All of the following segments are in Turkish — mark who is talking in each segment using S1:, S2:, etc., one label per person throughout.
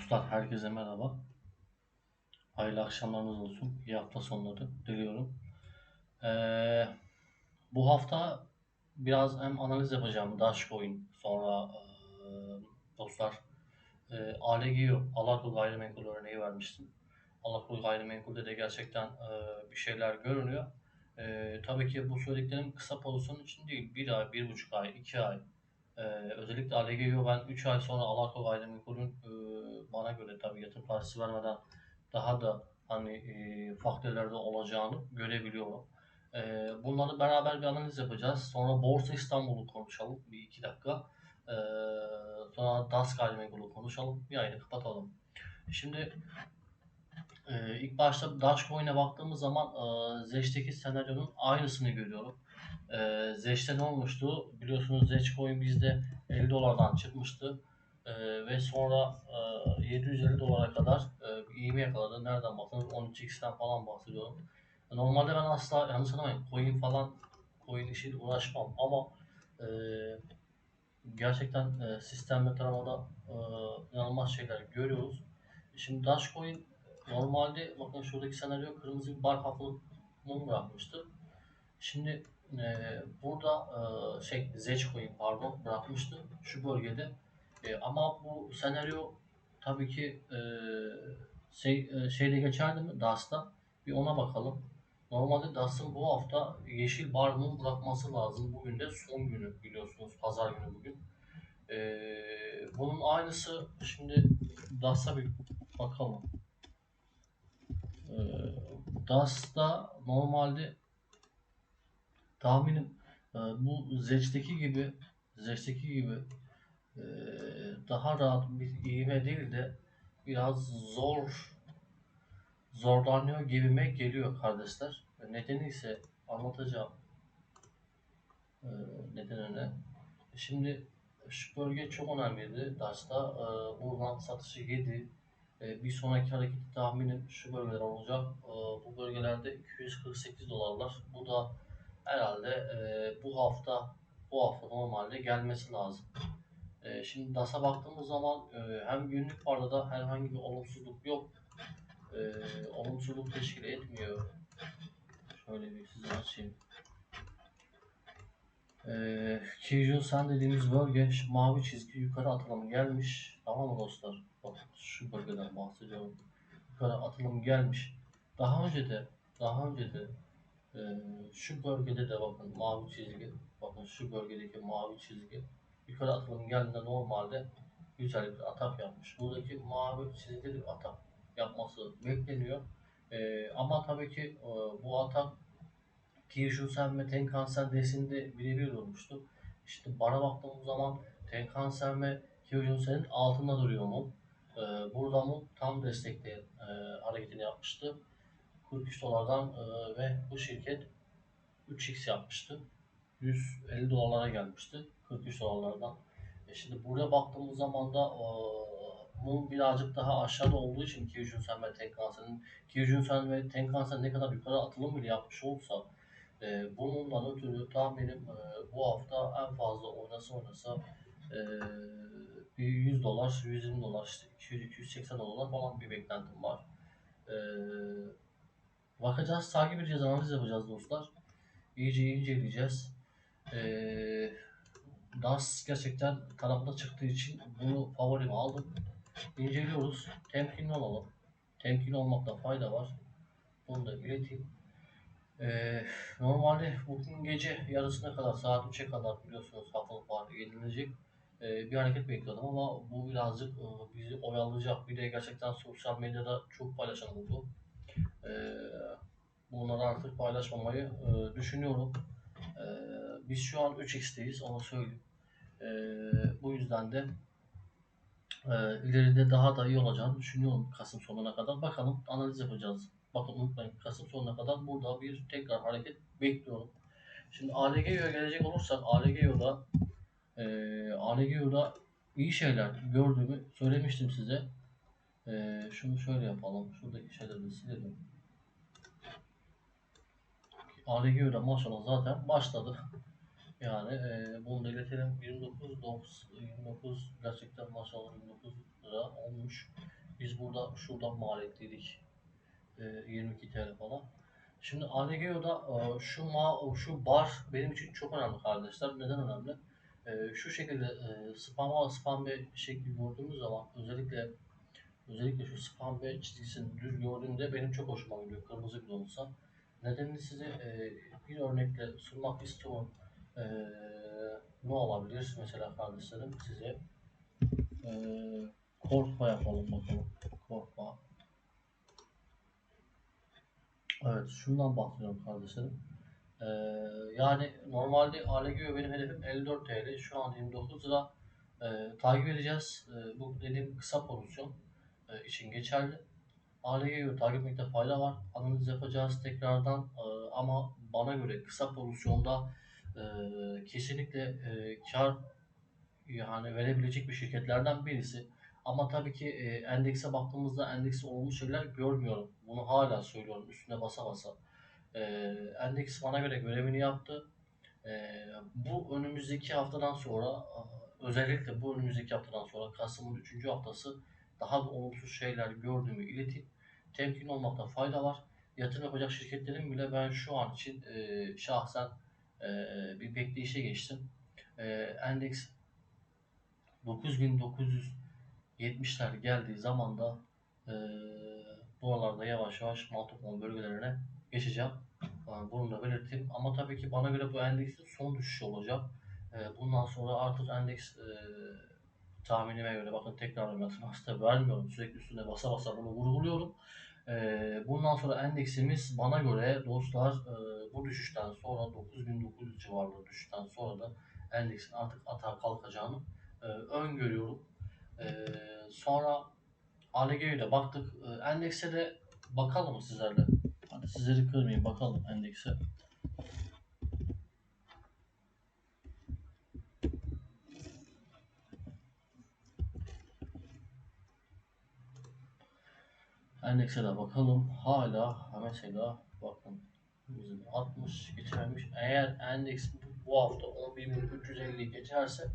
S1: Dostlar herkese merhaba. Hayırlı akşamlarınız olsun. İyi hafta sonları diliyorum. Ee, bu hafta biraz hem analiz yapacağım Dogecoin sonra e, dostlar e, ALGO, Alako gayrimenkul örneği vermiştim. Alako gayrimenkulde de gerçekten e, bir şeyler görünüyor. E, tabii ki bu söylediklerim kısa pozisyon için değil. Bir ay, bir buçuk ay, iki ay. E, özellikle ALGO ben 3 ay sonra Alako gayrimenkulün e, bana göre tabii yatırım tavsiyesi vermeden daha da hani e, faktörlerde olacağını görebiliyorum. E, bunları beraber bir analiz yapacağız. Sonra Borsa İstanbul'u konuşalım bir iki dakika. E, sonra DAS gayrimenkulü konuşalım. Bir ayını kapatalım. Şimdi e, ilk başta Dogecoin'e baktığımız zaman e, Zesh'teki senaryonun aynısını görüyorum. E, Zesh'te ne olmuştu? Biliyorsunuz Zeshcoin bizde 50 dolardan çıkmıştı. E, ve sonra e, 750 dolara kadar e, ivme yakaladı. Nereden baksanız 13x'ten falan bahsediyorum. Normalde ben asla yanlış anlamayın coin falan coin işiyle uğraşmam ama e, gerçekten e, sistem ve taramada e, inanılmaz şeyler görüyoruz. Şimdi Dogecoin normalde bakın şuradaki senaryo kırmızı bir bar kapalı mum bırakmıştı. Şimdi e, burada e, şey Zcoin pardon bırakmıştı şu bölgede. E, ama bu senaryo tabii ki e, şey, e, şeyde geçerdi mi DAS'ta? Bir ona bakalım. Normalde DAS'ın bu hafta yeşil bar mum bırakması lazım. Bugün de son günü biliyorsunuz. Pazar günü bugün. E, bunun aynısı şimdi DAS'a bir bakalım. E, DAS'ta normalde tahminim e, bu Zedge'deki gibi Zedge'deki gibi e, daha rahat bir ivme değil de biraz zor zorlanıyor gibime geliyor kardeşler. Nedeni ise anlatacağım. E, nedenini. Şimdi şu bölge çok önemliydi. Derste e, buradan satışı 7 e, bir sonraki hareketi tahminim şu bölgeler olacak. E, bu bölgelerde 248 dolarlar. Bu da herhalde e, bu hafta bu hafta normalde gelmesi lazım. E, şimdi DAS'a baktığımız zaman e, hem günlük parda da herhangi bir olumsuzluk yok. Olumsuzluk teşkil etmiyor. Şöyle bir size açayım. Kijun Sen dediğimiz bölge mavi çizgi yukarı atılım gelmiş. Tamam mı dostlar? Şu bölgeden bahsediyorum. Yukarı atılım gelmiş. Daha önce de daha önce de e, şu bölgede de bakın mavi çizgi. Bakın şu bölgedeki mavi çizgi yukarı atılım geldiğinde normalde güzel bir atak yapmış. Buradaki mavi çizgide bir atak yapması bekleniyor. Ee, ama tabii ki e, bu atak Kijunsen ve Tenkan-sen desinde birebir durmuştu. İşte bana baktığımız zaman Tenkan-sen ve Kijunsen'in altında duruyor mu? Ee, burada mı tam destekleyen e, hareketini yapmıştı. 43 dolardan e, ve bu şirket 3x yapmıştı. 150 dolarlara gelmişti. 43 dolarlardan. E şimdi buraya baktığımız zaman da e, birazcık daha aşağıda olduğu için Kyujin-sen ve Tenkan-sen'in Kyujin-sen ve Tenkan-sen ne kadar yukarı atılım bile yapmış olsa e, bununla ötürü tahminim e, bu hafta en fazla oynasa oynasa e, bir 100 dolar, 120 dolar, işte 200-280 dolar falan bir beklentim var. E, bakacağız, takip edeceğiz, analiz yapacağız dostlar. İyice inceleyeceğiz. Ee, DAS gerçekten tarafında çıktığı için bunu favorime aldım. İnceliyoruz. Temkinli olalım. Temkinli olmakta fayda var. Bunu da ileteyim. Ee, normalde bugün gece yarısına kadar saat 3'e kadar biliyorsunuz haftalık var yenilecek ee, bir hareket bekliyordum ama bu birazcık e, bizi oyalayacak. Bir de gerçekten sosyal medyada çok paylaşan oldu. Ee, bunları artık paylaşmamayı e, düşünüyorum. Biz şu an 3x'teyiz onu söyleyeyim. Bu yüzden de e, ileride daha da iyi olacağını düşünüyorum Kasım sonuna kadar. Bakalım analiz yapacağız. Bakın unutmayın Kasım sonuna kadar burada bir tekrar hareket bekliyorum. Şimdi ALGO'ya gelecek olursak ALGO'da e, ALGO'da iyi şeyler gördüğümü söylemiştim size. E, şunu şöyle yapalım. Şuradaki şeyleri de silelim. ALGO'da maşallah zaten başladı. Yani e, bunu da iletelim. 29, 29 gerçekten maşallah 29 lira olmuş. Biz burada şuradan maliyetliydik. E, 22 TL falan. Şimdi Algeo'da e, şu ma şu bar benim için çok önemli kardeşler. Neden önemli? E, şu şekilde e, spam spam bir şekli gördüğümüz zaman özellikle özellikle şu spam ve çizgisini düz gördüğümde benim çok hoşuma gidiyor kırmızı bile olsa. Nedenini size e, bir örnekle sunmak istiyorum. E, ne olabilir mesela kardeşlerim size e, korkma yapalım bakalım. Korkma. Evet, şundan bahsediyorum kardeşlerim. Ee, yani normalde ALGO benim hedefim 54 TL. Şu an 29 lira. Ee, takip edeceğiz. Ee, bu dediğim kısa pozisyon e, için geçerli. ALGO'yu takip etmekte fayda var. Analiz yapacağız tekrardan. Ee, ama bana göre kısa pozisyonda e, kesinlikle e, kar yani verebilecek bir şirketlerden birisi. Ama tabii ki e, endekse baktığımızda endekste olumlu şeyler görmüyorum. Bunu hala söylüyorum üstüne basa basa. E, endeks bana göre görevini yaptı. E, bu önümüzdeki haftadan sonra e, özellikle bu önümüzdeki haftadan sonra Kasım'ın 3. haftası daha da olumsuz şeyler gördüğümü iletip temkin olmakta fayda var. Yatırım yapacak şirketlerin bile ben şu an için e, şahsen e, bir bekleyişe geçtim. E, endeks 9970'ler geldiği zaman da e, buralarda yavaş yavaş Maltopon bölgelerine geçeceğim. Yani bunu da belirteyim. Ama tabii ki bana göre bu endeksin son düşüşü olacak. E, bundan sonra artık endeks e, tahminime göre bakın tekrar aslında vermiyorum. Sürekli üstüne basa basa bunu vurguluyorum. E, bundan sonra endeksimiz bana göre dostlar e, bu düşüşten sonra 9900 civarında düşüşten sonra da endeksin artık atağa kalkacağını e, öngörüyorum. Sonra ALG'ye de baktık. Endekse de bakalım sizlerle. Hadi sizleri kırmayayım bakalım endekse. Endekse de bakalım. Hala mesela bakın 60 geçermiş. Eğer endeks bu hafta 11.350 geçerse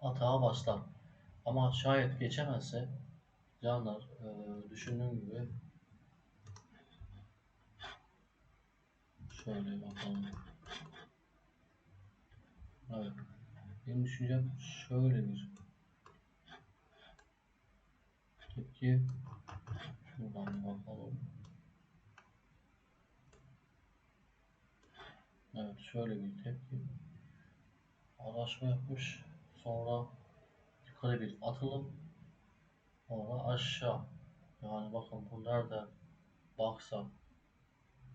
S1: atağa başlar. Ama şayet geçemezse canlar e, düşündüğüm gibi şöyle bakalım. Evet. Benim düşüncem şöyle bir tepki şuradan bakalım. Evet şöyle bir tepki. Araşma yapmış. Sonra yukarı bir atılım. Sonra aşağı. Yani bakın bu nereden baksak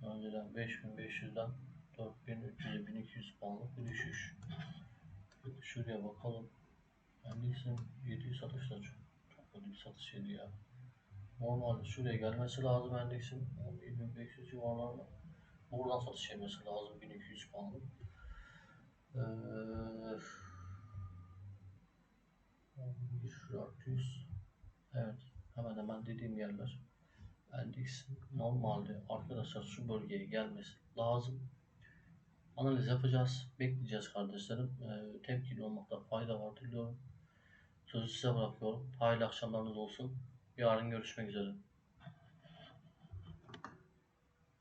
S1: önceden 5500'den 4300'e 1200 puanlık bir düşüş. Şuraya bakalım. Endeksin 700 satışta çok, çok kötü bir satış yedi ya. Normalde şuraya gelmesi lazım endeksin 11500 civarlarında. Buradan satış yemesi lazım 1200 puanlık. Ee, 1400 Evet hemen hemen dediğim yerler endeksin normalde arkadaşlar şu bölgeye gelmesi lazım. Analiz yapacağız. Bekleyeceğiz kardeşlerim. Ee, temkinli olmakta fayda var diliyorum. Sözü size bırakıyorum. Hayırlı akşamlarınız olsun. Yarın görüşmek üzere